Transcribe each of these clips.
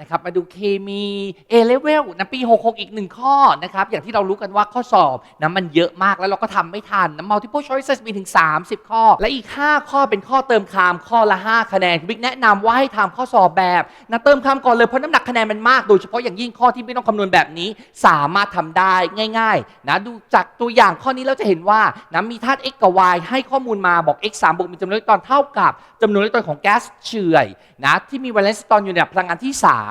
นะครับมาดูเคมี A level นะปี 66 อีกหนึ่งข้อนะครับอย่างที่เรารู้กันว่าข้อสอบนะมันเยอะมากแล้วเราก็ทำไม่ทันนะ multiple choices มีถึง 30 ข้อ และอีก 5 ข้อเป็นข้อเติมคำข้อละ 5 คะแนนบิ๊กแนะนำว่าให้ทำข้อสอบแบบนะเติมคำก่อนเลยเพราะน้ำหนักคะแนนมันมากโดยเฉพาะอย่างยิ่งข้อที่ไม่ต้องคำนวณแบบนี้ สามารถทำได้ง่ายๆนะดูจากตัวอย่างข้อนี้เราจะเห็นว่านะมีธาตุ x กับ y ให้ข้อมูลมาบอก x 3บวกมีจำนวนอิเล็กตรอนเท่ากับจำนวนอิเล็กตรอนของแก๊สเฉื่อยนะที่มีวาเลนซ์ตอนอยู่ในพลังงานที่ 3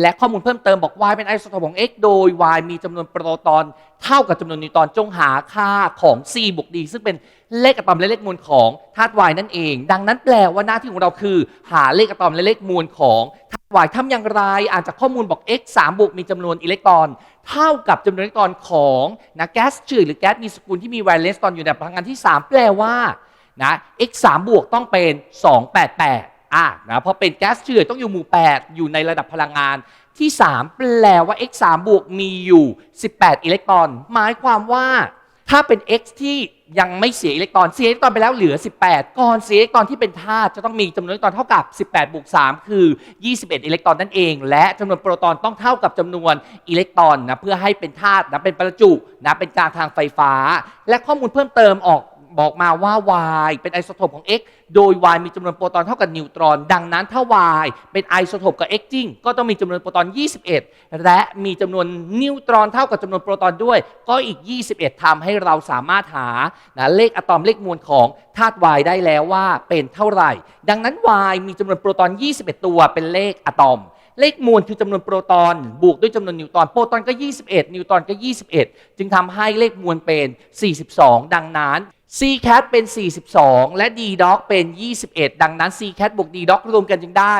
และข้อมูลเพิ่มเติมบอก y เป็นไอโซโทปของ x โดย y มีจำนวนโปรตอนเท่ากับจำนวนนิวตรอนจงหาค่าของ c บวก d ซึ่งเป็นเลขอะตอมและเลขมวลของธาตุ y นั่นเอง ดังนั้นแปลว่าหน้าที่ของเราคือ หาเลขอะตอมและเลขมวลของธาตุ y ทำอย่างไร อ่านจากข้อมูลบอก x 3บวกมีจำนวนอิเล็กตรอน เท่ากับจำนวนอิเล็กตรอนของนะแก๊สเฉื่อยหรือแก๊สมีสกุลที่มีวาเลนซ์ตอนอยู่ในพลังงานที่ 3 แปลว่านะ x 3บวกต้องเป็น 288 อะนะพราะเป็นแก๊สเฉื่อยต้องอยู่หมู่ 8 อยู่ในระดับพลังงานที่ 3 แปลว่า x 3บวกมีอยู่ 18 อิเล็กตรอน หมายความว่าถ้าเป็น x ที่ยังไม่เสียอิเล็กตรอน เสียอิเล็กตรอนไปแล้วเหลือ 18 ก่อนเสียอิเล็กตรอนที่เป็นธาตุจะต้องมีจำนวนอิเล็กตรอนเท่ากับ 18 บวก 3 คือ 21 อิเล็กตรอนนั่นเอง และจำนวนโปรตอนต้องเท่ากับจำนวนอิเล็กตรอนนะเพื่อให้เป็นธาตุนะเป็นประจุนะเป็นกลางทางไฟฟ้า และข้อมูลเพิ่มเติมออก บอกมาว่า y เป็นไอโซโทปของ x โดย y มีจำนวนโปรตอนเท่ากับนิวตรอน ดังนั้นถ้า y เป็นไอโซโทปกับ x จริง ก็ต้องมีจำนวนโปรตอน 21 และมีจำนวนนิวตรอนเท่ากับจำนวนโปรตอนด้วย ก็อีก 21ทำให้เราสามารถหานะเลขอะตอมเลขมวลของธาตุ y ได้แล้วว่าเป็นเท่าไหร่ ดังนั้น y มีจำนวนโปรตอน 21 ตัวเป็นเลขอะตอมเลขมวลคือจำนวนโปรตอนบวกด้วยจำนวนนิวตรอนโปรตอนก็ 21 นิวตรอนก็ 21 จึงทำให้เลขมวลเป็น 42 ดังนั้น c cat เป็น 42 และ d dog เป็น 21 ดังนั้น c cat บวก d dog รวมกันจึงได้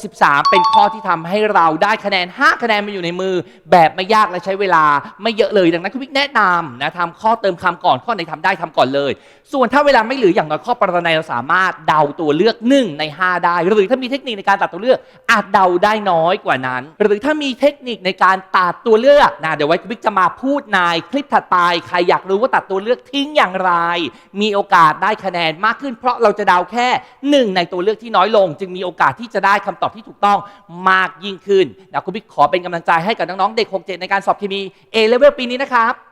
63 เป็นข้อที่ทำให้เราได้คะแนน 5 คะแนนมาอยู่ในมือ แบบไม่ยากและใช้เวลาไม่เยอะเลย ดังนั้นคุณวิกแนะนำนะทำข้อเติมคำก่อนข้อไหนทำได้ทำก่อนเลย ส่วนถ้าเวลาไม่เหลืออย่างน้อยข้อปรนัยเราสามารถเดาตัวเลือก 1 ใน 5 ได้ หรือถ้ามีเทคนิคในการตัดตัวเลือกอาจเดาได้น้อยกว่านั้น หรือถ้ามีเทคนิคในการตัดตัวเลือกนะเดี๋ยวไว้คุณวิกจะมาพูดในคลิปถัดไปใครอยากรู้ว่าตัดตัวเลือกทิ้งอย่างไรมีโอกาสได้คะแนนมากขึ้น เพราะเราจะเดาแค่หนึ่งในตัวเลือกที่น้อยลง จึงมีโอกาสที่จะได้คำตอบที่ถูกต้องมากยิ่งขึ้นนะคุณวิกขอเป็นกำลังใจให้กับน้องๆเด็ก 67 ในการสอบเคมี A level ปีนี้นะครับ